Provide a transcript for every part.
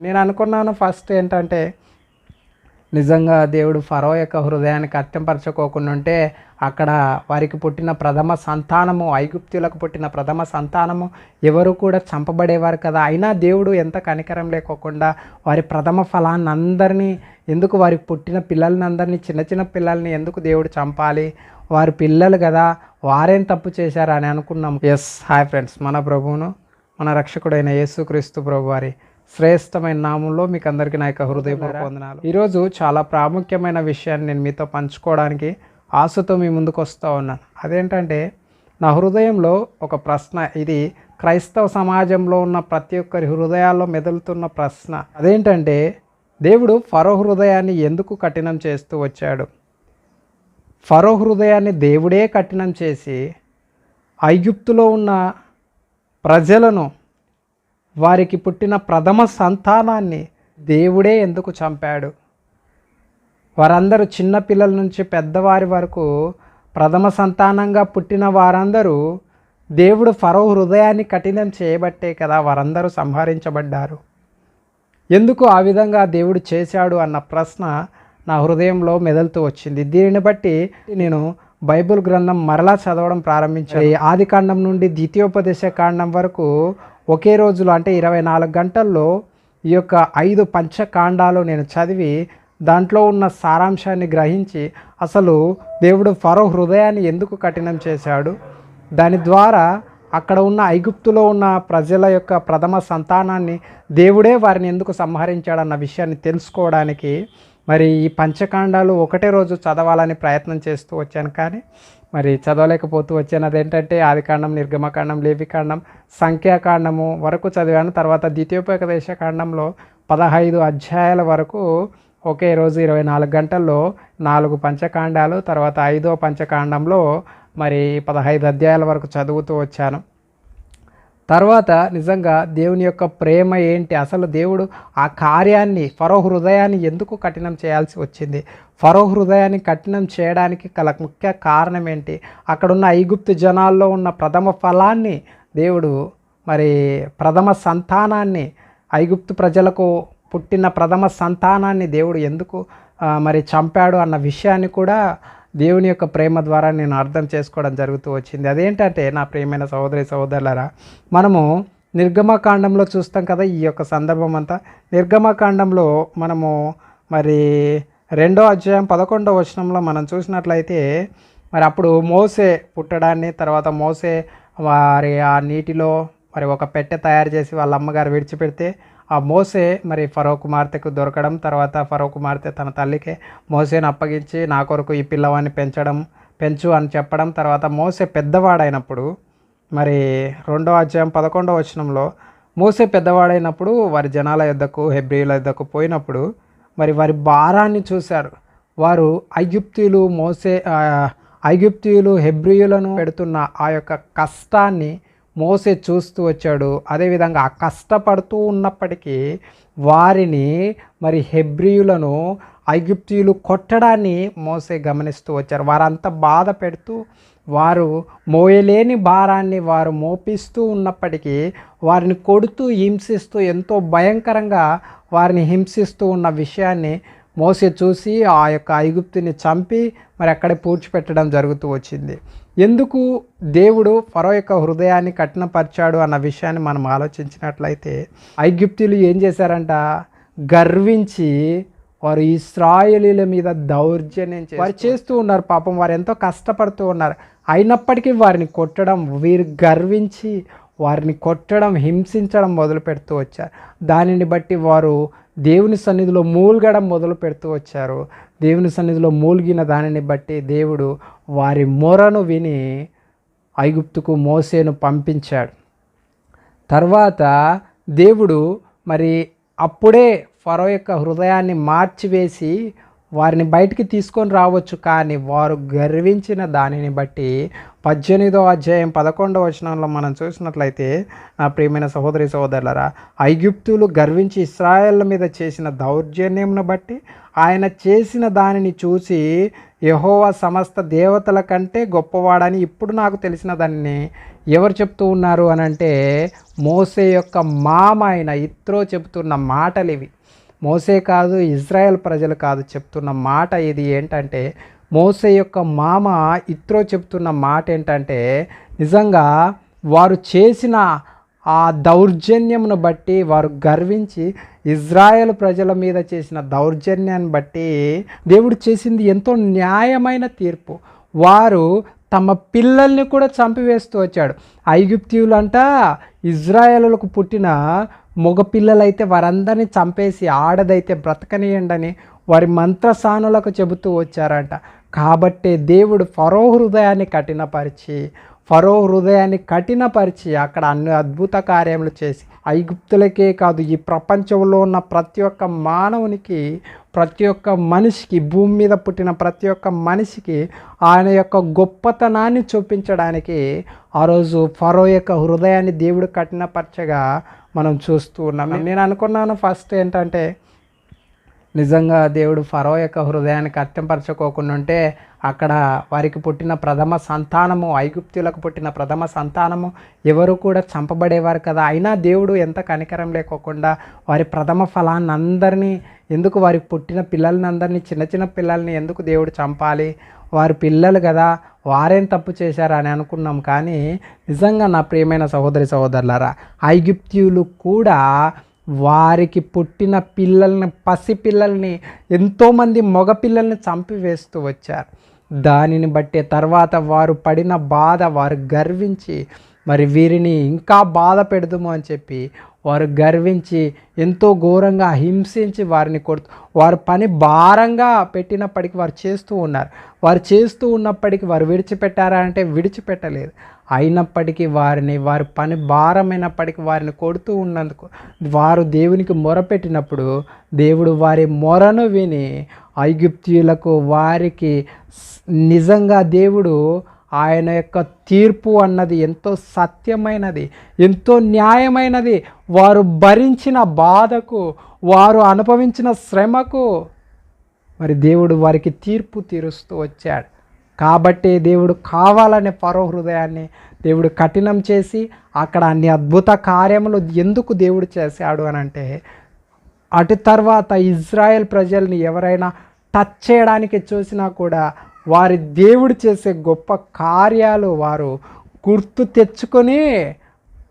నేను అనుకున్నాను ఫస్ట్ ఏంటంటే నిజంగా దేవుడు ఫరో యొక్క హృదయానికి అర్థంపరచుకోకుండా ఉంటే అక్కడ వారికి పుట్టిన ప్రథమ సంతానము ఐగుప్తులకు పుట్టిన ప్రథమ సంతానము ఎవరు కూడా చంపబడేవారు కదా. అయినా దేవుడు ఎంత కనికరం లేకోకుండా వారి ప్రథమ ఫలాన్ని అందరినీ ఎందుకు వారికి పుట్టిన పిల్లల్ని అందరినీ చిన్న చిన్న పిల్లల్ని ఎందుకు దేవుడు చంపాలి? వారి పిల్లలు కదా వారేం తప్పు చేశారు అని అనుకున్నాం ఎస్ హాయ్ ఫ్రెండ్స్ మన ప్రభువును మన రక్షకుడైన యేసుక్రీస్తు ప్రభు వారి శ్రేష్టమైన నామంలో మీకు అందరికీ నా యొక్క హృదయపూర్వక వందనాలు. ఈరోజు చాలా ప్రాముఖ్యమైన విషయాన్ని నేను మీతో పంచుకోవడానికి ఆశతో మీ ముందుకు వస్తూ ఉన్నాను అదేంటంటే నా హృదయంలో ఒక ప్రశ్న ఇది క్రైస్తవ సమాజంలో ఉన్న ప్రతి ఒక్కరి హృదయాల్లో మెదులుతున్న ప్రశ్న. అదేంటంటే దేవుడు ఫరో హృదయాన్ని ఎందుకు కఠినం చేస్తూ వచ్చాడు? ఫరో హృదయాన్ని దేవుడే కఠినం చేసి ఐగుప్తులో ఉన్న ప్రజలను వారికి పుట్టిన ప్రథమ సంతానాన్ని దేవుడే ఎందుకు చంపాడు? వారందరూ చిన్న పిల్లల నుంచి పెద్దవారి వరకు ప్రథమ సంతానంగా పుట్టిన వారందరూ దేవుడు ఫరో హృదయాన్ని కఠినం చేయబట్టే కదా వారందరూ సంహరించబడ్డారు. ఎందుకు ఆ విధంగా దేవుడు చేశాడు అన్న ప్రశ్న నా హృదయంలో మెదలుతూ వచ్చింది. దీనిని బట్టి నేను బైబిల్ గ్రంథం మరలా చదవడం ప్రారంభించాను. ఆది కాండం నుండి ద్వితీయోపదేశ కాండం వరకు ఒకే రోజులో అంటే ఇరవై నాలుగు గంటల్లో ఈ యొక్క ఐదు పంచకాండాలు నేను చదివి దాంట్లో ఉన్న సారాంశాన్ని గ్రహించి అసలు దేవుడు ఫరో హృదయాన్ని ఎందుకు కఠినం చేశాడు? దాని ద్వారా అక్కడ ఉన్న ఐగుప్తులో ఉన్న ప్రజల యొక్క ప్రథమ సంతానాన్ని దేవుడే వారిని ఎందుకు సంహరించాడన్న విషయాన్ని తెలుసుకోవడానికి మరి ఈ పంచకాండాలు ఒకటే రోజు చదవాలని ప్రయత్నం చేస్తూ వచ్చాను కానీ మరి చదవలేకపోతూ వచ్చాను. అదేంటంటే ఆదికాండం నిర్గమకాండం లేవికాండం సంఖ్యాకాండము వరకు చదివాను. తర్వాత ద్వితీయోపదేశ కాండంలో పదహైదు అధ్యాయాల వరకు ఒకే రోజు ఇరవై నాలుగు గంటల్లో నాలుగు పంచకాండాలు తర్వాత ఐదో పంచకాండంలో మరి పదహైదు అధ్యాయాల వరకు చదువుతూ వచ్చాను. తర్వాత నిజంగా దేవుని యొక్క ప్రేమ ఏంటి? అసలు దేవుడు ఆ కార్యాన్ని ఫరో హృదయాన్ని ఎందుకు కఠినం చేయాల్సి వచ్చింది? ఫరో హృదయాన్ని కఠినం చేయడానికి గల ముఖ్య కారణం ఏంటి? అక్కడున్న ఐగుప్తు జనాల్లో ఉన్న ప్రథమ ఫలాన్ని దేవుడు మరి ప్రథమ సంతానాన్ని ఐగుప్తు ప్రజలకు పుట్టిన ప్రథమ సంతానాన్ని దేవుడు ఎందుకు మరి చంపాడు అన్న విషయాన్ని కూడా దేవుని యొక్క ప్రేమ ద్వారా నేను అర్థం చేసుకోవడం జరుగుతూ వచ్చింది. అదేంటంటే నా ప్రియమైన సహోదరి సహోదరులరా మనము నిర్గమకాండంలో చూస్తాం కదా ఈ యొక్క సందర్భం అంతా నిర్గమకాండంలో మనము మరి రెండో అధ్యాయం పదకొండో వచనంలో మనం చూసినట్లయితే మరి అప్పుడు మోసే పుట్టడాన్ని తర్వాత మోసే వారి ఆ నీటిలో మరి ఒక పెట్టె తయారు చేసి వాళ్ళ అమ్మగారు విడిచిపెడితే ఆ మోసే మరి ఫరో కుమార్తెకు దొరకడం తర్వాత ఫరో కుమార్తె తన తల్లికి మోసేను అప్పగించి నా కొరకు ఈ పిల్లవాడిని పెంచడం పెంచు అని చెప్పడం తర్వాత మోసే పెద్దవాడైనప్పుడు మరి రెండో అధ్యాయం పదకొండవ వచనంలో మోసే పెద్దవాడైనప్పుడు వారి జనాల యొద్దకు హెబ్రియుల యొద్దకు పోయినప్పుడు మరి వారి భారాన్ని చూశారు. వారు ఐగుప్తీయులు మోసే ఐగుప్తీయులు హెబ్రియులను పెడుతున్న ఆ యొక్క కష్టాన్ని మోసే చూస్తూ వచ్చాడు. అదేవిధంగా ఆ కష్టపడుతూ ఉన్నప్పటికీ వారిని మరి హెబ్రియులను ఐగుప్తీయులు కొట్టడాన్ని మోసే గమనిస్తూ వచ్చారు. వారంతా బాధ పెడుతూ వారు మోయలేని భారాన్ని వారు మోపిస్తూ ఉన్నప్పటికీ వారిని కొడుతూ హింసిస్తూ ఎంతో భయంకరంగా వారిని హింసిస్తూ ఉన్న విషయాన్ని మోసే చూసి ఆ యొక్క ఐగుప్తుని చంపి మరి అక్కడే పూడ్చిపెట్టడం జరుగుతూ వచ్చింది. ఎందుకు దేవుడు ఫరో యొక్క హృదయాన్ని కఠినపరిచాడు అన్న విషయాన్ని మనం ఆలోచించినట్లయితే ఐగుప్తులు ఏం చేశారంట? గర్వించి వారు ఇస్రాయలీల మీద దౌర్జన్యం వారు చేస్తూ ఉన్నారు పాపం వారు ఎంతో కష్టపడుతూ ఉన్నారు. అయినప్పటికీ వారిని కొట్టడం వీరు గర్వించి వారిని కొట్టడం హింసించడం మొదలు పెడుతూ వచ్చారు. దానిని బట్టి వారు దేవుని సన్నిధిలో మూల్గడం మొదలు పెడుతూ వచ్చారు. దేవుని సన్నిధిలో మూలిగిన దానిని బట్టి దేవుడు వారి మొరను విని ఐగుప్తుకు మోసేను పంపించాడు. తర్వాత దేవుడు మరి అప్పుడే ఫరో యొక్క హృదయాన్ని మార్చివేసి వారిని బయటికి తీసుకొని రావచ్చు. కానీ వారు గర్వించిన దానిని బట్టి పద్దెనిమిదో అధ్యాయం పదకొండవ వచనంలో మనం చూసినట్లయితే నా ప్రియమైన సహోదరి సహోదరులరా ఐగుప్తులు గర్వించి ఇస్రాయల్ మీద చేసిన దౌర్జన్యంను బట్టి ఆయన చేసిన దానిని చూసి యహోవా సమస్త దేవతల కంటే గొప్పవాడని ఇప్పుడు నాకు తెలిసిన దాన్ని ఎవరు చెప్తూ ఉన్నారు అని అంటే మోసే యొక్క మామ అయిన ఇత్రో చెబుతున్న మాటలు ఇవి మోసే కాదు ఇజ్రాయెల్ ప్రజలు కాదు చెప్తున్న మాట ఇది ఏంటంటే మోసే యొక్క మామ ఇత్రో చెప్తున్న మాట ఏంటంటే నిజంగా వారు చేసిన ఆ దౌర్జన్యమును బట్టి వారు గర్వించి ఇజ్రాయెల్ ప్రజల మీద చేసిన దౌర్జన్యాన్ని బట్టి దేవుడు చేసింది ఎంతో న్యాయమైన తీర్పు. వారు తమ పిల్లల్ని కూడా చంపివేస్తూ వచ్చాడు. ఐగుప్తీయులంట ఇజ్రాయేలులకు పుట్టిన మగపిల్లలైతే వారందరిని వారందరినీ చంపేసి ఆడదైతే బ్రతకనియండని వారి మంత్రసానులకు చెబుతూ వచ్చారంట. కాబట్టే దేవుడు ఫరో హృదయాన్ని కఠినపరిచి ఫరో హృదయాన్ని కఠినపరిచి అక్కడ అన్ని అద్భుత కార్యములు చేసి ఐగుప్తులకే కాదు ఈ ప్రపంచంలో ఉన్న ప్రతి ఒక్క మానవునికి ప్రతి ఒక్క మనిషికి భూమి మీద పుట్టిన ప్రతి ఒక్క మనిషికి ఆయన యొక్క గొప్పతనాన్ని చూపించడానికి ఆ రోజు ఫరో యొక్క హృదయాన్ని దేవుడు కఠినపరచగా మనం చూస్తూ ఉన్నాం. నేను అనుకున్నాను ఫస్ట్ ఏంటంటే నిజంగా దేవుడు ఫరో యొక్క హృదయాన్ని కత్తింపరచుకోకుండా ఉంటే అక్కడ వారికి పుట్టిన ప్రథమ సంతానము ఐగుప్తులకు పుట్టిన ప్రథమ సంతానము ఎవరు కూడా చంపబడేవారు కదా. అయినా దేవుడు ఎంత కనికరం లేకోకుండా వారి ప్రథమ ఫలాన్ని అందరినీ ఎందుకు వారికి పుట్టిన పిల్లల్ని అందరినీ చిన్న చిన్న పిల్లల్ని ఎందుకు దేవుడు చంపాలి? వారి పిల్లలు కదా వారేం తప్పు చేశారు అని అనుకున్నాం కానీ నిజంగా నా ప్రియమైన సహోదరి సహోదరులారా ఐగుప్త్యులు కూడా వారికి పుట్టిన పిల్లల్ని పసి పిల్లల్ని ఎంతోమంది మగపిల్లల్ని చంపివేస్తూ వచ్చారు. దానిని బట్టే తర్వాత వారు పడిన బాధ వారు గర్వించి మరి వీరిని ఇంకా బాధ పెడదుము అని చెప్పి వారు గర్వించి ఎంతో ఘోరంగా హింసించి వారిని కొడుతూ వారు పని భారంగా పెట్టినప్పటికీ వారు చేస్తూ ఉన్నారు. వారు చేస్తూ ఉన్నప్పటికీ వారు విడిచిపెట్టారా అంటే విడిచిపెట్టలేదు. అయినప్పటికీ వారిని వారి పని భారమైనప్పటికీ వారిని కొడుతూ ఉన్నందుకు వారు దేవునికి మొరపెట్టినప్పుడు దేవుడు వారి మొరను విని ఐగుప్తీయులకు వారికి నిజంగా దేవుడు ఆయన యొక్క తీర్పు అన్నది ఎంతో సత్యమైనది ఎంతో న్యాయమైనది. వారు భరించిన బాధకు వారు అనుభవించిన శ్రమకు మరి దేవుడు వారికి తీర్పు తీరుస్తూ వచ్చాడు. కాబట్టి దేవుడు కావాలనే పరో హృదయాన్ని దేవుడు కఠినం చేసి అక్కడ అన్ని అద్భుత కార్యములు ఎందుకు దేవుడు చేశాడు అని అంటే అటు తర్వాత ఇజ్రాయెల్ ప్రజల్ని ఎవరైనా టచ్ చేయడానికి చూసినా కూడా వారి దేవుడు చేసే గొప్ప కార్యాలు వారు గుర్తు తెచ్చుకొని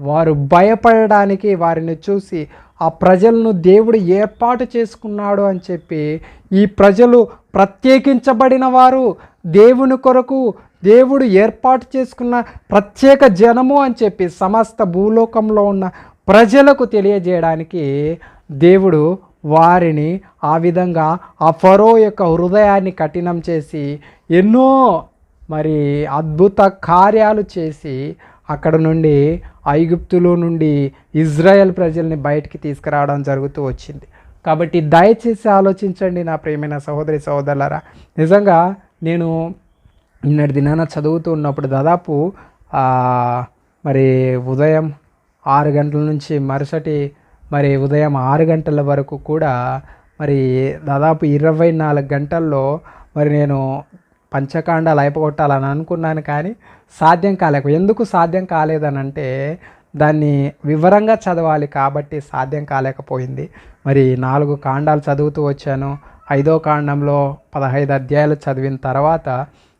వారు భయపడడానికి వారిని చూసి ఆ ప్రజలను దేవుడు ఏర్పాటు చేసుకున్నాడు అని చెప్పి ఈ ప్రజలు ప్రత్యేకించబడిన వారు దేవుని కొరకు దేవుడు ఏర్పాటు చేసుకున్న ప్రత్యేక జనము అని చెప్పి సమస్త భూలోకంలో ఉన్న ప్రజలకు తెలియజేయడానికి దేవుడు వారిని ఆ విధంగా ఆ ఫరో యొక్క హృదయాన్ని కఠినం చేసి ఎన్నో మరి అద్భుత కార్యాలు చేసి అక్కడ నుండి ఐగుప్తులో నుండి ఇజ్రాయెల్ ప్రజల్ని బయటికి తీసుకురావడం జరుగుతూ వచ్చింది. కాబట్టి దయచేసి ఆలోచించండి నా ప్రియమైన సహోదరి సహోదరులారా. నిజంగా నేను నిన్నటి దినాన చదువుతూ ఉన్నప్పుడు దాదాపు మరి ఉదయం ఆరు గంటల నుంచి మరుసటి మరి ఉదయం ఆరు గంటల వరకు కూడా మరి దాదాపు ఇరవై నాలుగు గంటల్లో మరి నేను పంచకాండాలు అయిపోగొట్టాలని అనుకున్నాను కానీ సాధ్యం కాలేక ఎందుకు సాధ్యం కాలేదనంటే దాన్ని వివరంగా చదవాలి కాబట్టి సాధ్యం కాలేకపోయింది. మరి నాలుగు కాండాలు చదువుతూ వచ్చాను. ఐదో కాండంలో పదహైదు అధ్యాయాలు చదివిన తర్వాత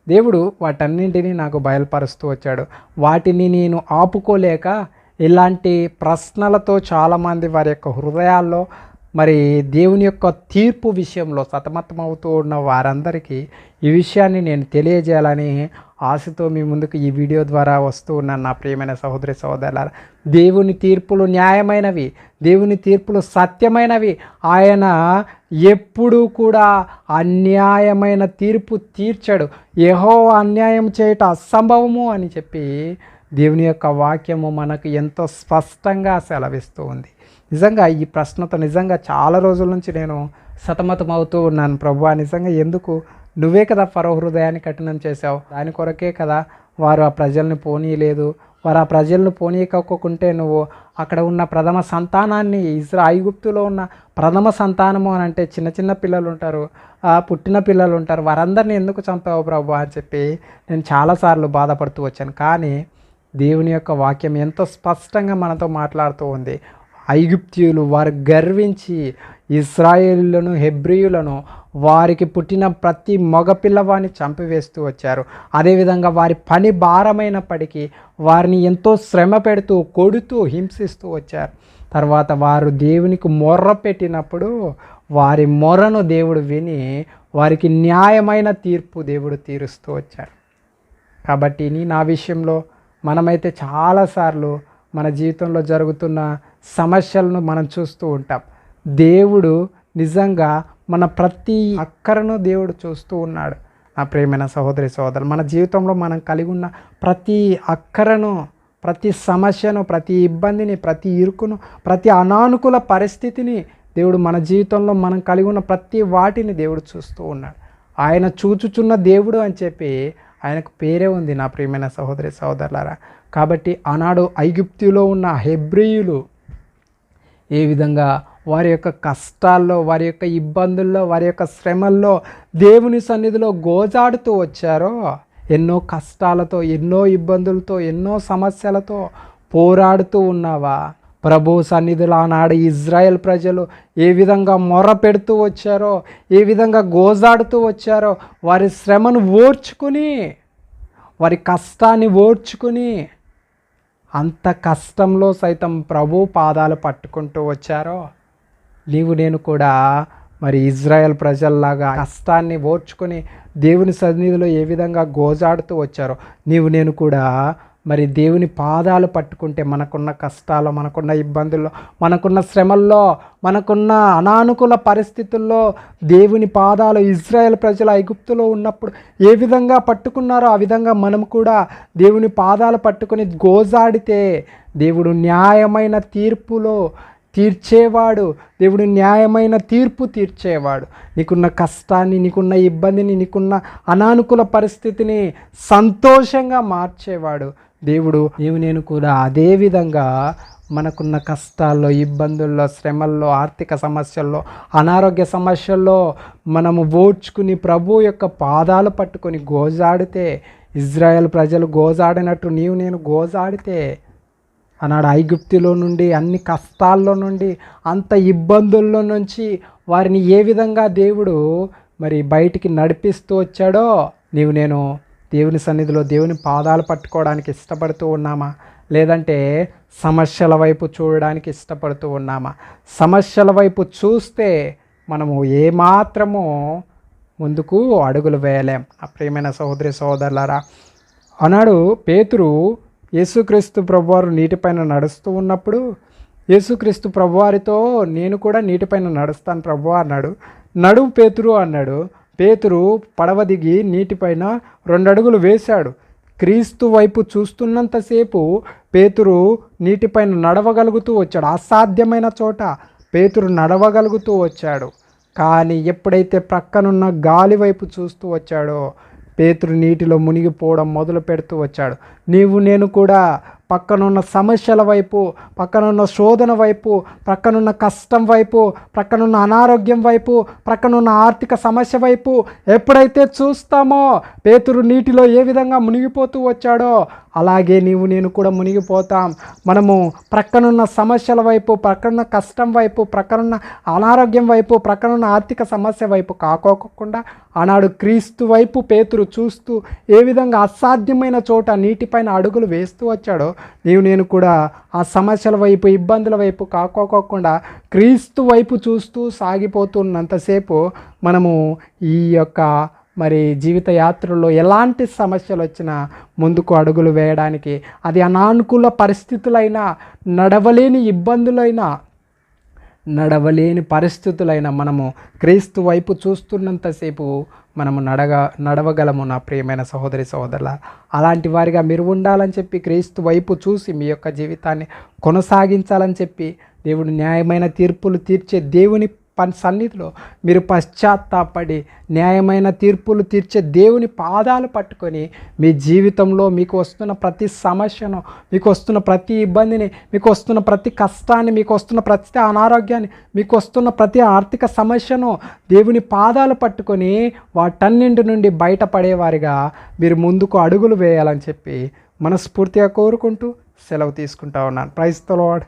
దేవుడు వాటన్నింటినీ నాకు బయలుపరుస్తూ వచ్చాడు. వాటిని నేను ఆపుకోలేక ఇలాంటి ప్రశ్నలతో చాలామంది వారి యొక్క హృదయాల్లో మరి దేవుని యొక్క తీర్పు విషయంలో సతమతమవుతూ ఉన్న వారందరికీ ఈ విషయాన్ని నేను తెలియజేయాలని ఆశతో మీ ముందుకు ఈ వీడియో ద్వారా వస్తూ ఉన్నాను నా ప్రియమైన సహోదరి సహోదరుల దేవుని తీర్పులు న్యాయమైనవి దేవుని తీర్పులు సత్యమైనవి. ఆయన ఎప్పుడూ కూడా అన్యాయమైన తీర్పు తీర్చడు. ఏహో అన్యాయం చేయట అసంభవము అని చెప్పి దేవుని యొక్క వాక్యము మనకు ఎంతో స్పష్టంగా సెలవిస్తూ ఉంది. నిజంగా ఈ ప్రశ్నతో నిజంగా చాలా రోజుల నుంచి నేను సతమతం అవుతూ ఉన్నాను. ప్రభు నిజంగా ఎందుకు? నువ్వే కదా ఫరో హృదయాన్ని కఠినం చేశావు. దాని కొరకే కదా వారు ఆ ప్రజల్ని పోనీయలేదు. వారు ఆ ప్రజలను పోనీయకోకుంటే నువ్వు అక్కడ ఉన్న ప్రథమ సంతానాన్ని ఇజ్రా ఐగుప్తులో ఉన్న ప్రథమ సంతానము అని అంటే చిన్న చిన్న పిల్లలు ఉంటారు పుట్టిన పిల్లలు ఉంటారు. వారందరినీ ఎందుకు చంపావు ప్రభు అని చెప్పి నేను చాలాసార్లు బాధపడుతూ వచ్చాను. కానీ దేవుని యొక్క వాక్యం ఎంతో స్పష్టంగా మనతో మాట్లాడుతూ ఉంది. ఐగుప్తియులు వారు గర్వించి ఇస్రాయేలులను హెబ్రియులను వారికి పుట్టిన ప్రతి మగపిల్లవాడిని చంపివేస్తూ వచ్చారు. అదేవిధంగా వారి పని భారమైనప్పటికీ వారిని ఎంతో శ్రమ పెడుతూ కొడుతూ హింసిస్తూ వచ్చారు. తర్వాత వారు దేవునికి మొర్ర పెట్టినప్పుడు వారి మొరను దేవుడు విని వారికి న్యాయమైన తీర్పు దేవుడు తీరుస్తూ వచ్చారు. కాబట్టి నీ నా విషయంలో మనమైతే చాలాసార్లు మన జీవితంలో జరుగుతున్న సమస్యలను మనం చూస్తూ ఉంటాం. దేవుడు నిజంగా మన ప్రతి అక్కరను దేవుడు చూస్తూ ఉన్నాడు. నా ప్రేమైన సహోదరి సహోదరు మన జీవితంలో మనం కలిగి ఉన్న ప్రతి అక్కరను ప్రతి సమస్యను ప్రతి ఇబ్బందిని ప్రతి ఇరుకును ప్రతి అనానుకూల పరిస్థితిని దేవుడు మన జీవితంలో మనం కలిగి ఉన్న ప్రతి వాటిని దేవుడు చూస్తూ ఉన్నాడు. ఆయన చూచుచున్న దేవుడు అని చెప్పి ఆయనకు పేరే ఉంది నా ప్రియమైన సహోదరి సహోదరులారా. కాబట్టి ఆనాడు ఐగుప్తిలో ఉన్న హెబ్రియులు ఏ విధంగా వారి యొక్క కష్టాల్లో వారి యొక్క ఇబ్బందుల్లో వారి యొక్క శ్రమల్లో దేవుని సన్నిధిలో గోజాడుతూ వచ్చారో ఎన్నో కష్టాలతో ఎన్నో ఇబ్బందులతో ఎన్నో సమస్యలతో పోరాడుతూ ఉన్నావా? ప్రభు సన్నిధిలో ఆనాడు ఇజ్రాయెల్ ప్రజలు ఏ విధంగా మొర పెడుతూ వచ్చారో ఏ విధంగా గోజాడుతూ వచ్చారో వారి శ్రమను ఓర్చుకుని వారి కష్టాన్ని ఓర్చుకుని అంత కష్టంలో సైతం ప్రభు పాదాలు పట్టుకుంటూ వచ్చారో నీవు నేను కూడా మరి ఇజ్రాయెల్ ప్రజల్లాగా కష్టాన్ని ఓర్చుకొని దేవుని సన్నిధిలో ఏ విధంగా గోజాడుతూ వచ్చారో నీవు నేను కూడా మరి దేవుని పాదాలు పట్టుకుంటే మనకున్న కష్టాలు మనకున్న ఇబ్బందుల్లో మనకున్న శ్రమల్లో మనకున్న అనానుకూల పరిస్థితుల్లో దేవుని పాదాలు ఇజ్రాయెల్ ప్రజలు ఐగుప్తులో ఉన్నప్పుడు ఏ విధంగా పట్టుకున్నారో ఆ విధంగా మనం కూడా దేవుని పాదాలు పట్టుకొని గోజాడితే దేవుడు న్యాయమైన తీర్పులో తీర్చేవాడు. దేవుడు న్యాయమైన తీర్పు తీర్చేవాడు. నీకున్న కష్టాన్ని నీకున్న ఇబ్బందిని నీకున్న అనానుకూల పరిస్థితిని సంతోషంగా మార్చేవాడు. దేవుడు నీవు నేను కూడా అదే విధంగా మనకున్న కష్టాల్లో ఇబ్బందుల్లో శ్రమల్లో ఆర్థిక సమస్యల్లో అనారోగ్య సమస్యల్లో మనము ఓడ్చుకుని ప్రభు యొక్క పాదాలు పట్టుకొని గోజాడితే ఇజ్రాయెల్ ప్రజలు గోజాడినట్టు నీవు నేను గోజాడితే ఆనాడు ఐగుప్తిలో నుండి అన్ని కష్టాల్లో నుండి అంత ఇబ్బందుల్లో నుంచి వారిని ఏ విధంగా దేవుడు మరి బయటికి నడిపిస్తూ వచ్చాడో నీవు నేను దేవుని సన్నిధిలో దేవుని పాదాలు పట్టుకోవడానికి ఇష్టపడుతూ ఉన్నామా? లేదంటే సమస్యల వైపు చూడడానికి ఇష్టపడుతూ ఉన్నామా? సమస్యల వైపు చూస్తే మనము ఏమాత్రము ముందుకు అడుగులు వేయలేం. నా ప్రియమైన సహోదరి సహోదరులారా ఆనాడు పేతురు యేసుక్రీస్తు ప్రభువారు నీటిపైన నడుస్తూ ఉన్నప్పుడు యేసుక్రీస్తు ప్రభువారితో నేను కూడా నీటిపైన నడుస్తాను ప్రభు అన్నాడు. నడువు పేతురు అన్నాడు. పేతురు పడవ దిగి నీటిపైన రెండు అడుగులు వేశాడు. క్రీస్తు వైపు చూస్తున్నంతసేపు పేతురు నీటిపైన నడవగలుగుతూ వచ్చాడు. అసాధ్యమైన చోట పేతురు నడవగలుగుతూ వచ్చాడు. కానీ ఎప్పుడైతే ప్రక్కనున్న గాలి వైపు చూస్తూ వచ్చాడో పేతురు నీటిలో మునిగిపోవడం మొదలు పెడుతూ వచ్చాడు. నీవు నేను కూడా పక్కనున్న సమస్యల వైపు పక్కనున్న శోధన వైపు ప్రక్కనున్న కష్టం వైపు ప్రక్కనున్న అనారోగ్యం వైపు ప్రక్కనున్న ఆర్థిక సమస్య వైపు ఎప్పుడైతే చూస్తామో పేతురు నీటిలో ఏ విధంగా మునిగిపోతూ వచ్చాడో అలాగే నీవు నేను కూడా మునిగిపోతాం. మనము ప్రక్కనున్న సమస్యల వైపు ప్రక్కనున్న కష్టం వైపు ప్రక్కనున్న అనారోగ్యం వైపు ప్రక్కనున్న ఆర్థిక సమస్య వైపు కాకోకుండా ఆనాడు క్రీస్తు వైపు పేతురు చూస్తూ ఏ విధంగా అసాధ్యమైన చోట నీటి పైన అడుగులు వేస్తూ వచ్చాడో నీవు నేను కూడా ఆ సమస్యల వైపు ఇబ్బందుల వైపు కాకోకోకుండా క్రీస్తు వైపు చూస్తూ సాగిపోతున్నంతసేపు మనము ఈ యొక్క మరి జీవిత యాత్రలో ఎలాంటి సమస్యలు వచ్చినా ముందుకు అడుగులు వేయడానికి అది అనానుకూల పరిస్థితులైనా నడవలేని ఇబ్బందులైనా నడవలేని పరిస్థితులైన మనము క్రీస్తు వైపు చూస్తున్నంతసేపు మనము నడగ నడవగలము నా ప్రియమైన సహోదరి సహోదరుల అలాంటి వారిగా మీరు ఉండాలని చెప్పి క్రీస్తు వైపు చూసి మీ యొక్క జీవితాన్ని కొనసాగించాలని చెప్పి దేవుడు న్యాయమైన తీర్పులు తీర్చే దేవుని సన్నిధిలో మీరు పశ్చాత్తాపడి న్యాయమైన తీర్పులు తీర్చే దేవుని పాదాలు పట్టుకొని మీ జీవితంలో మీకు వస్తున్న ప్రతి సమస్యను మీకు వస్తున్న ప్రతి ఇబ్బందిని మీకు వస్తున్న ప్రతి కష్టాన్ని మీకు వస్తున్న ప్రతి అనారోగ్యాన్ని మీకు వస్తున్న ప్రతి ఆర్థిక సమస్యను దేవుని పాదాలు పట్టుకొని వాటన్నింటి నుండి బయటపడేవారిగా మీరు ముందుకు అడుగులు వేయాలని చెప్పి మనస్ఫూర్తిగా కోరుకుంటూ సెలవు తీసుకుంటా ఉన్నాను. ప్రైజ్ తలవాడు